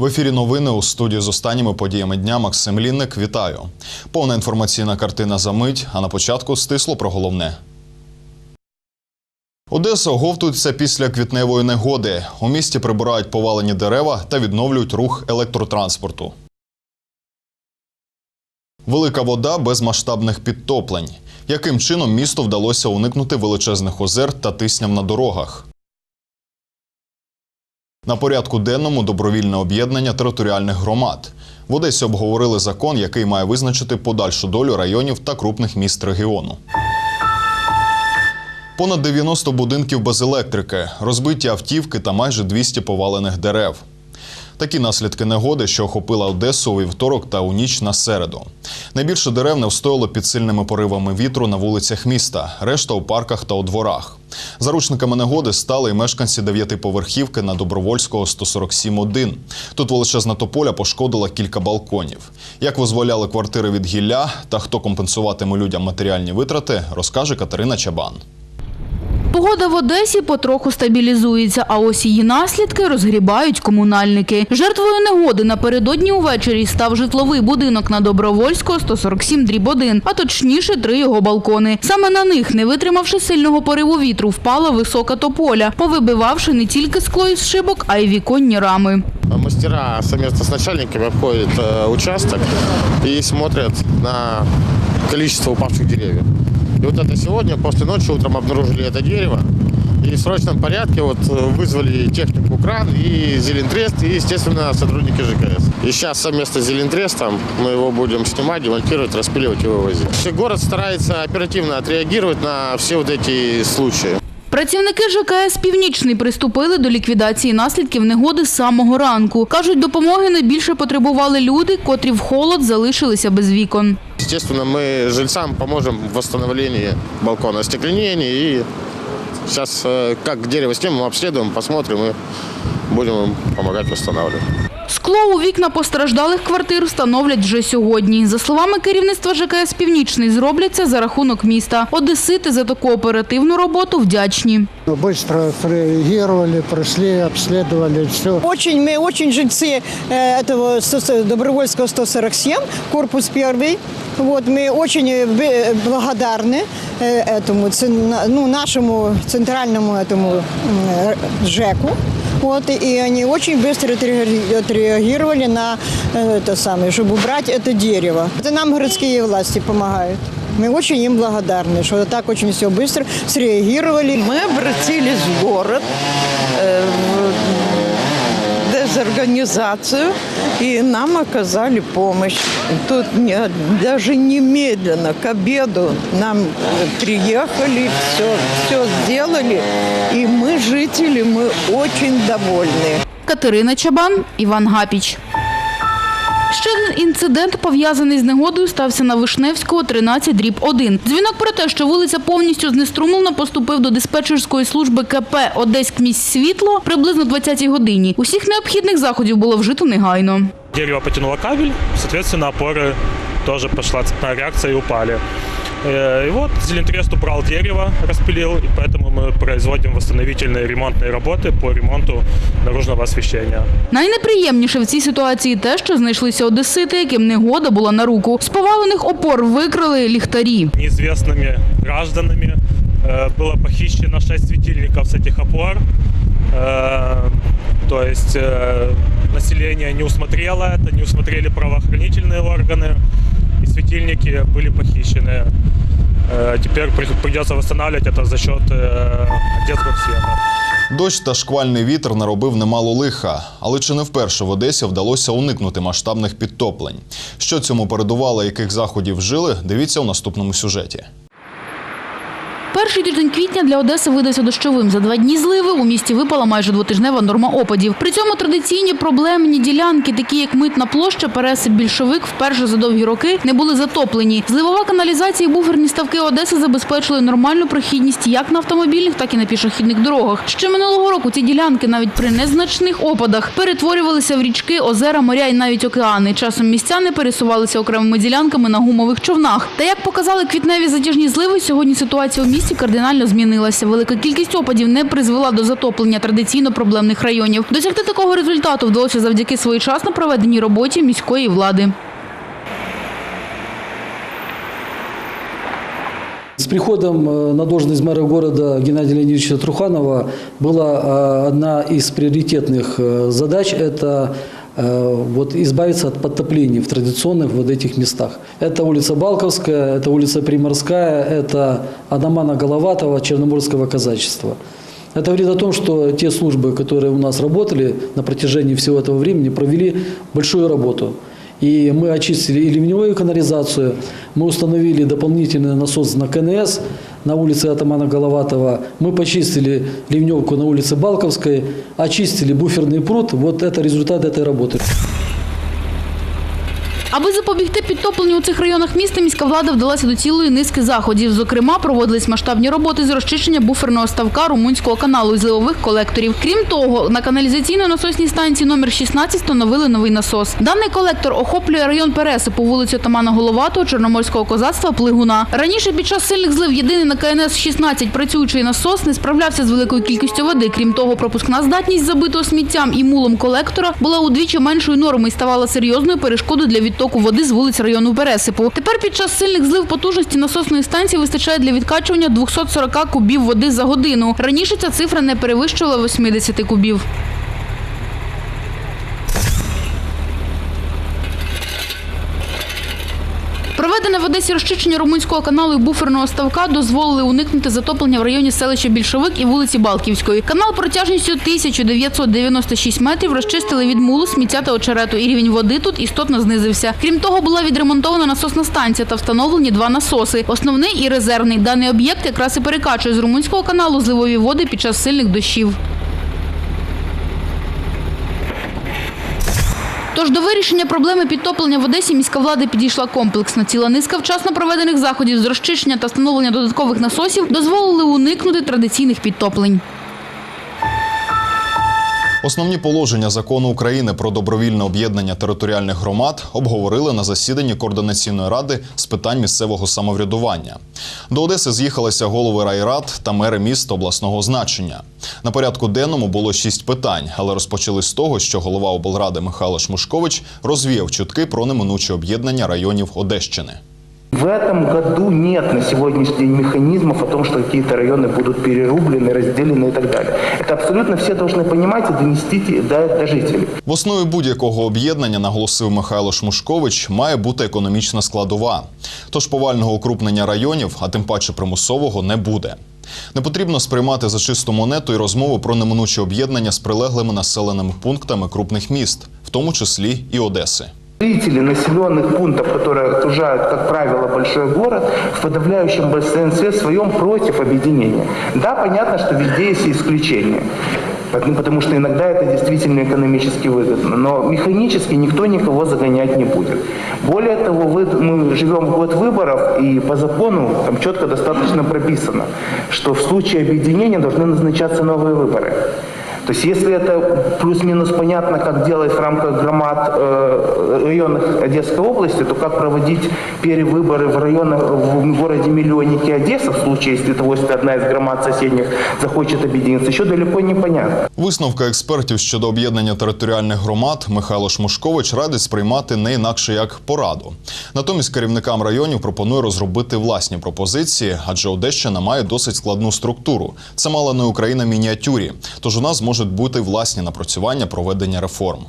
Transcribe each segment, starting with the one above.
В ефірі новини у студії з останніми подіями дня Максим Лінник. Вітаю. Повна інформаційна картина за мить, а на початку стисло про головне. Одеса оговтується після квітневої негоди. У місті прибирають повалені дерева та відновлюють рух електротранспорту. Велика вода без масштабних підтоплень. Яким чином місту вдалося уникнути величезних озер та тисняв на дорогах? На порядку денному добровільне об'єднання територіальних громад. В Одесі обговорили закон, який має визначити подальшу долю районів та крупних міст регіону. Понад 90 будинків без електрики, розбиті автівки та майже 200 повалених дерев. Такі наслідки негоди, що охопила Одесу у вівторок та у ніч на середу. Найбільше дерев не встояло під сильними поривами вітру на вулицях міста, решта у парках та у дворах. Заручниками негоди стали і мешканці дев'ятиповерхівки на Добровольського 147-1. Тут величезна тополя пошкодила кілька балконів. Як визволяли квартири від гілля та хто компенсуватиме людям матеріальні витрати, розкаже Катерина Чабан. Погода в Одесі потроху стабілізується, а ось її наслідки розгрібають комунальники. Жертвою негоди напередодні увечері став житловий будинок на Добровольського 147 дріб 1, а точніше три його балкони. Саме на них, не витримавши сильного пориву вітру, впала висока тополя, повибивавши не тільки скло із шибок, а й віконні рами. Мастера совместно с начальниками обходят э, участок и смотрят на количество упавших деревьев. И вот это сегодня, после ночи, утром обнаружили это дерево. И в срочном порядке вот э, вызвали технику кран и Зелентрест, и, естественно, сотрудники ЖКС. И сейчас совместно с Зелентрестом мы его будем снимать, демонтировать, распиливать и вывозить. Все город старается оперативно отреагировать на все вот эти случаи. Працівники ЖКС «Північний» приступили до ліквідації наслідків негоди з самого ранку. Кажуть, допомоги найбільше потребували люди, котрі в холод залишилися без вікон. Естественно, мы жильцам поможем в восстановлении балкона остекленения и сейчас э, как дерево снимем, обследуем, посмотрим и будем им помогать восстанавливать. Скло у вікна постраждалих квартир встановлять вже сьогодні. За словами керівництва ЖКС «Північний», зробляться за рахунок міста. Одесити за таку оперативну роботу вдячні. Быстро реагировали, прошли, обследовали все. Очень, мы очень жильцы э, этого 100 Добровольского 147, корпус первый. Вот, мы очень э, бе- благодарны э, этому, цен- ну, нашему центральному этому м, э, ЖЭКу. Вот, и они очень быстро отреаги- отреагировали на э, это самое, чтобы убрать это дерево. Это нам городские власти помогают. Мы очень им благодарны, что так очень все быстро среагировали. Мы обратились в город, э, в дезорганизацию, и нам оказали помощь. Тут не- даже немедленно к обеду нам э, приехали, все, все сделали, и мы, жители, мы очень довольны. Катерина Чабан, Іван Гапіч. Ще один інцидент, пов'язаний з негодою, стався на Вишневського 13 дріб 1. Дзвінок про те, що вулиця повністю знеструмлена, поступив до диспетчерської служби КП «Одеськмість світло» приблизно 20-й годині. Усіх необхідних заходів було вжито негайно. Дерево потянуло кабель, відповідно, опори теж пішла цепна реакція і упали. Э, И вот Зелентрест убрал дерево, распилил, и поэтому мы производим восстановительные ремонтные работы по ремонту наружного освещения. Найнеприємніше в цій ситуації те, що знайшлися одесити, яким негода була на руку. З повалених опор викрали ліхтарі. Неизвестными гражданами э, было похищено 6 светильников с этих опор. Э, То есть э, население не усмотрело это, не усмотрели правоохранительные органы, и светильники были похищены. Э, Теперь при- придется восстанавливать это за счет э, Одесского Дощ та шквальний вітер наробив немало лиха, але чи не вперше в Одесі вдалося уникнути масштабних підтоплень? Що цьому передувало, яких заходів вжили, дивіться у наступному сюжеті. Перший тиждень квітня для Одеси видався дощовим. За два дні зливи у місті випала майже двотижнева норма опадів. При цьому традиційні проблемні ділянки, такі як митна площа, пересип більшовик, вперше за довгі роки не були затоплені. Зливова каналізація і буферні ставки Одеси забезпечили нормальну прохідність як на автомобільних, так і на пішохідних дорогах. Ще минулого року ці ділянки навіть при незначних опадах перетворювалися в річки, озера, моря і навіть океани. Часом містяни пересувалися окремими ділянками на гумових човнах. Та як показали квітневі затяжні зливи, сьогодні ситуація у місті кардинально змінилася. Велика кількість опадів не призвела до затоплення традиційно проблемних районів. Досягти такого результату вдалося завдяки своєчасно проведеній роботі міської влади. С приходом э, на должность мэра города Геннадия Леонидовича Труханова была э, одна из приоритетных э, задач – это э, вот избавиться от подтоплений в традиционных вот этих местах. Это улица Балковская, это улица Приморская, это Адамана Головатова, Черноморского казачества. Это говорит о том, что те службы, которые у нас работали на протяжении всего этого времени, провели большую работу. И мы очистили и ливневую канализацию, мы установили дополнительный насос на КНС на улице Атамана Головатова, мы почистили ливневку на улице Балковской, очистили буферный пруд. Вот это результат этой работы. Аби запобігти підтопленню у цих районах міста, міська влада вдалася до цілої низки заходів. Зокрема, проводились масштабні роботи з розчищення буферного ставка румунського каналу і зливових колекторів. Крім того, на каналізаційно-насосній станції номер 16 встановили новий насос. Даний колектор охоплює район Пересипу, вулицю Тамана Головатого, Чорноморського козацтва, Плигуна. Раніше під час сильних злив єдиний на КНС 16 працюючий насос не справлявся з великою кількістю води. Крім того, пропускна здатність забитого сміттям і мулом колектора була удвічі меншою норми і ставала серйозною перешкодою для відтоку води з вулиць району Пересипу. Тепер під час сильних злив потужності насосної станції вистачає для відкачування 240 кубів води за годину. Раніше ця цифра не перевищувала 80 кубів. Проведене в Одесі розчищення румунського каналу і буферного ставка дозволили уникнути затоплення в районі селища Більшовик і вулиці Балківської. Канал протяжністю 1996 метрів розчистили від мулу, сміття та очерету, і рівень води тут істотно знизився. Крім того, була відремонтована насосна станція та встановлені два насоси: основний і резервний. Даний об'єкт якраз і перекачує з румунського каналу зливові води під час сильних дощів. Тож до вирішення проблеми підтоплення в Одесі міська влада підійшла комплексно. Ціла низка вчасно проведених заходів з розчищення та встановлення додаткових насосів дозволили уникнути традиційних підтоплень. Основні положення закону України про добровільне об'єднання територіальних громад обговорили на засіданні координаційної ради з питань місцевого самоврядування. До Одеси з'їхалися голови райрад та мери міст обласного значення. На порядку денному було шість питань, але розпочали з того, що голова облради Михайло Шмушкович розвіяв чутки про неминуче об'єднання районів Одещини. В этом году нет на сегодняшний день механизмов о том, что какие-то районы будут перерублены, разделены и так далее. Это абсолютно все должны понимать и донести до, до жителей. В основі будь-якого об'єднання, наголосив Михайло Шмушкович, має бути економічна складова. Тож повального укрупнення районів, а тим паче примусового, не буде. Не потрібно сприймати за чисту монету і розмову про неминуче об'єднання з прилеглими населеними пунктами крупних міст, в тому числі і Одеси. Жители населенных пунктов, которые окружают, как правило, большой город, в подавляющем большинстве своем против объединения. Да, понятно, что везде есть исключения. Ну, Потому что иногда это действительно экономически выгодно. Но механически никто никого загонять не будет. Более того, мы живем в год выборов, и по закону там четко достаточно прописано, что в случае объединения должны назначаться новые выборы. То есть если это плюс-минус понятно, как делать в рамках громад э, районах Одесской области, то как проводить перевыборы в районах, в городе-миллионнике Одесса, в случае, если того, если одна из громад соседних захочет объединиться, еще далеко не понятно. Висновки експертів щодо об'єднання територіальних громад Михайло Шмушкович радить сприймати не інакше як пораду. Натомість керівникам районів пропонує розробити власні пропозиції, адже Одещина має досить складну структуру. Це мала не Україна в мініатюрі. Тож у нас можуть бути власні напрацювання проведення реформ.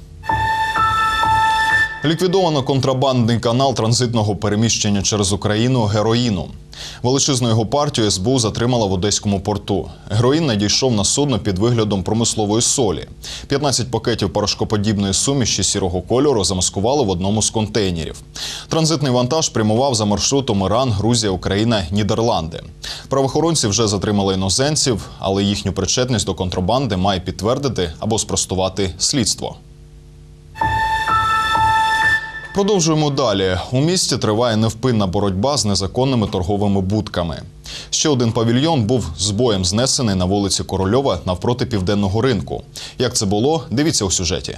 Ліквідовано контрабандний канал транзитного переміщення через Україну героїну. Величезну його партію СБУ затримала в одеському порту. Героїн надійшов на судно під виглядом промислової солі. 15 пакетів порошкоподібної суміші сірого кольору замаскували в одному з контейнерів. Транзитний вантаж прямував за маршрутом Іран, Грузія, Україна, Нідерланди. Правоохоронці вже затримали іноземців, але їхню причетність до контрабанди має підтвердити або спростувати слідство. Продовжуємо далі. У місті триває невпинна боротьба з незаконними торговими будками. Ще один павільйон був з боєм знесений на вулиці Корольова навпроти південного ринку. Як це було, дивіться у сюжеті.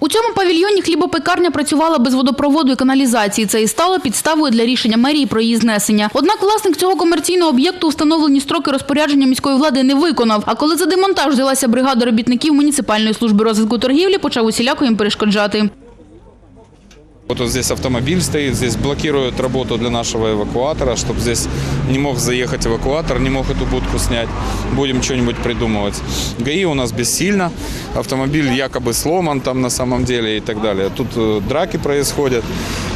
У цьому павільйоні хлібопекарня працювала без водопроводу і каналізації. Це і стало підставою для рішення мерії про її знесення. Однак власник цього комерційного об'єкту встановлені строки розпорядження міської влади не виконав. А коли за демонтаж взялася бригада робітників муніципальної служби розвитку торгівлі, почав усіляко їм перешкоджати. Вот, вот здесь автомобиль стоит, здесь блокируют работу для нашего эвакуатора, чтобы здесь не мог заехать эвакуатор, не мог эту будку снять. Будем что-нибудь придумывать. ГАИ у нас бессильно, автомобиль якобы сломан там на самом деле и так далее. Тут э, драки происходят.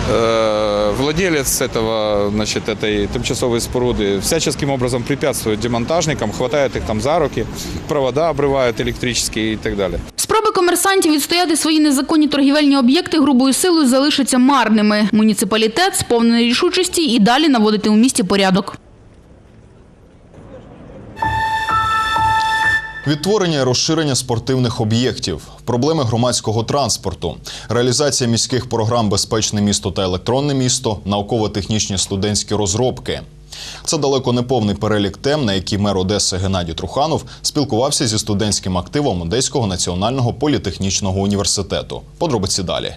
Э, Владелец этого, значит, этой тимчасовой споруды всяческим образом препятствует демонтажникам, хватает их там за руки, провода обрывают электрические и так далее. Комерсантів відстояти свої незаконні торгівельні об'єкти грубою силою залишаться марними. Муніципалітет сповнений рішучості і далі наводити у місті порядок. Відтворення і розширення спортивних об'єктів, проблеми громадського транспорту, реалізація міських програм Безпечне місто та електронне місто, науково-технічні студентські розробки. Це далеко не повний перелік тем, на які мер Одеси Геннадій Труханов спілкувався зі студентським активом Одеського національного політехнічного університету. Подробиці далі.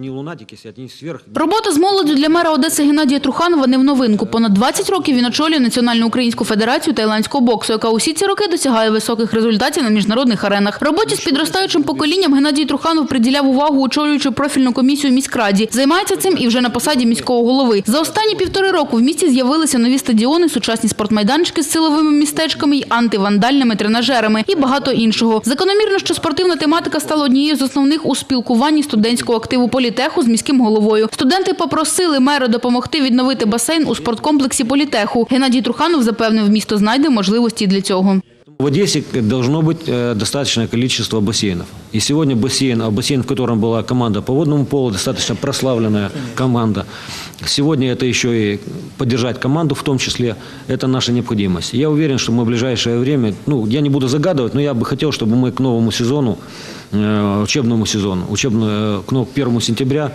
Не лунатики сидят, не сверх. Робота з молоддю для мера Одеси Геннадія Труханова не в новинку. Понад 20 років він очолює Національну українську федерацію тайландського боксу, яка усі ці роки досягає високих результатів на міжнародних аренах. Роботі з підростаючим поколінням Геннадій Труханов приділяв увагу, очолюючи профільну комісію міськраді. Займається цим і вже на посаді міського голови. За останні півтори року в місті з'явилися нові стадіони, сучасні спортмайданчики з силовими містечками й антивандальними тренажерами і багато іншого. Закономірно, що спортивна тематика стала однією з основних у спілкуванні студентського активу політеху з міським головою. Студенти попросили мера допомогти відновити басейн у спорткомплексі політеху. Геннадій Труханов запевнив, місто знайде можливості для цього. В Одессе должно быть э, достаточное количество бассейнов. И сегодня бассейн, а бассейн, в котором была команда по водному полу, достаточно прославленная команда. Сегодня это еще и поддержать команду в том числе, это наша необходимость. Я уверен, что мы в ближайшее время, ну, я не буду загадывать, но я бы хотел, чтобы мы к новому сезону, э, учебному сезону, учебному, к ну, 1 сентября,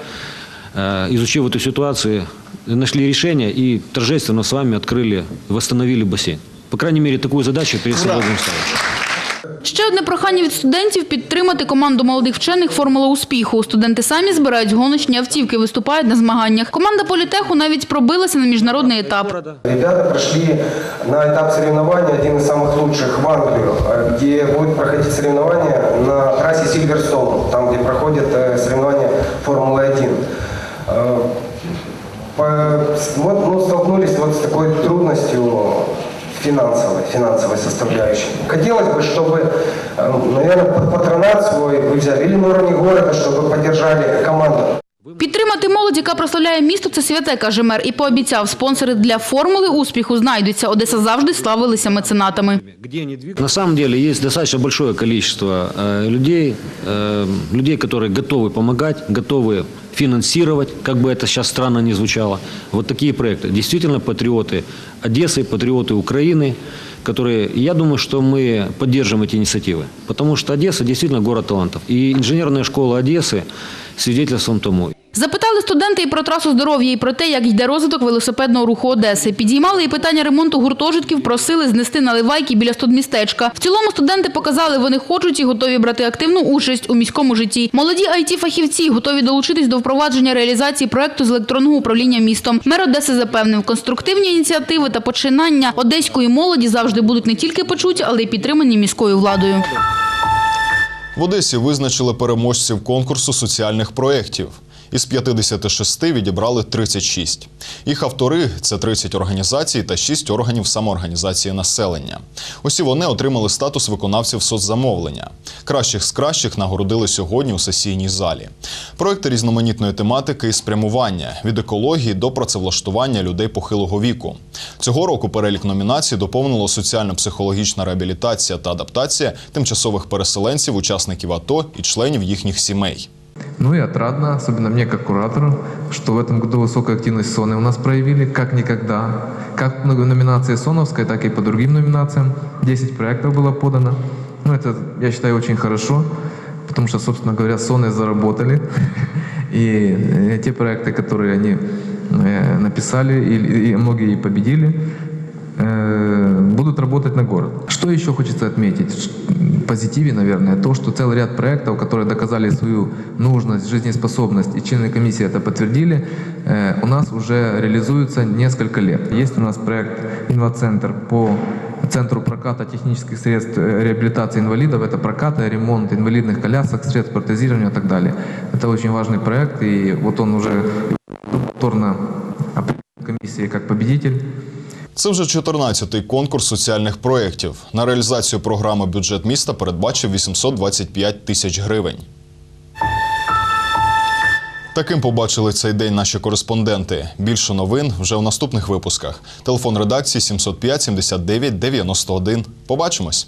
э, изучив эту ситуацию, нашли решение и торжественно с вами открыли, восстановили бассейн. По крайней мере, такую задачу перед собой будем ставить. Ще одне прохання від студентів підтримати команду молодих вчених «Формула успіху». Студенти самі збирають гоночні автівки, виступають на змаганнях. Команда політеху навіть пробилася на міжнародний етап. Ребята прошли на этап соревнований, один из самых лучших в Англию, э, где будет проходить соревнования на трассе Сильверстоун, там, где проходят э, соревнования Формулы-1. Э, по- с- Вот, ну, столкнулись вот с такой трудностью финансовой, финансовой составляющей. Хотелось бы, чтобы, наверное, патронат свой вы взяли, или на уровне города, чтобы поддержали команду. Підтримати молодь, яка прославляє місто, це святе, каже мер, і пообіцяв, спонсори для формули успіху знайдуться. Одеса завжди славилися меценатами. Где они двигаются? На самом деле есть достаточно большое количество э, людей, э, людей, которые готовы помогать, готовы финансировать, как бы это сейчас странно не звучало, вот такие проекты. Действительно патриоты Одессы, патриоты Украины, которые, я думаю, что мы поддержим эти инициативы. Потому что Одесса действительно город талантов. И инженерная школа Одессы свидетельством тому. Запитали студенти і про трасу здоров'я, і про те, як йде розвиток велосипедного руху Одеси. Підіймали і питання ремонту гуртожитків, просили знести наливайки біля студмістечка. В цілому студенти показали, вони хочуть і готові брати активну участь у міському житті. Молоді IT-фахівці готові долучитись до впровадження реалізації проекту з електронного управління містом. Мер Одеси запевнив, конструктивні ініціативи та починання одеської молоді завжди будуть не тільки почуті, але й підтримані міською владою. В Одесі визначили переможців конкурсу соціальних проєктів. Із 56 відібрали 36. Їх автори це 30 організацій та 6 органів самоорганізації населення. Усі вони отримали статус виконавців соцзамовлення. Кращих з кращих нагородили сьогодні у сесійній залі. Проекти різноманітної тематики і спрямування від екології до працевлаштування людей похилого віку. Цього року перелік номінацій доповнило соціально-психологічна реабілітація та адаптація тимчасових переселенців, учасників АТО і членів їхніх сімей. Ну и отрадно, особенно мне как куратору, что в этом году высокую активность СОНы у нас проявили, как никогда. Как в номинации СОНовской, так и по другим номинациям. 10 проектов было подано. Ну это, я считаю, очень хорошо, потому что, собственно говоря, СОНы заработали. И э, те проекты, которые они э, написали, и, и многие и победили, э, будут работать на город. Что еще хочется отметить? Позитиве, наверное, то, что целый ряд проектов, которые доказали свою нужность, жизнеспособность, и члены комиссии это подтвердили, э, у нас уже реализуются несколько лет. Есть у нас проект «Инвацентр» по Центру проката технических средств э, реабилитации инвалидов. Это прокат и ремонт инвалидных колясок, средств протезирования и так далее. Это очень важный проект, и вот он уже повторно комиссией как победитель. Це вже 14-й конкурс соціальних проєктів. На реалізацію програми бюджет міста передбачив 825 тисяч гривень. Таким побачили цей день наші кореспонденти. Більше новин вже в наступних випусках. Телефон редакції 705 79 91. Побачимось.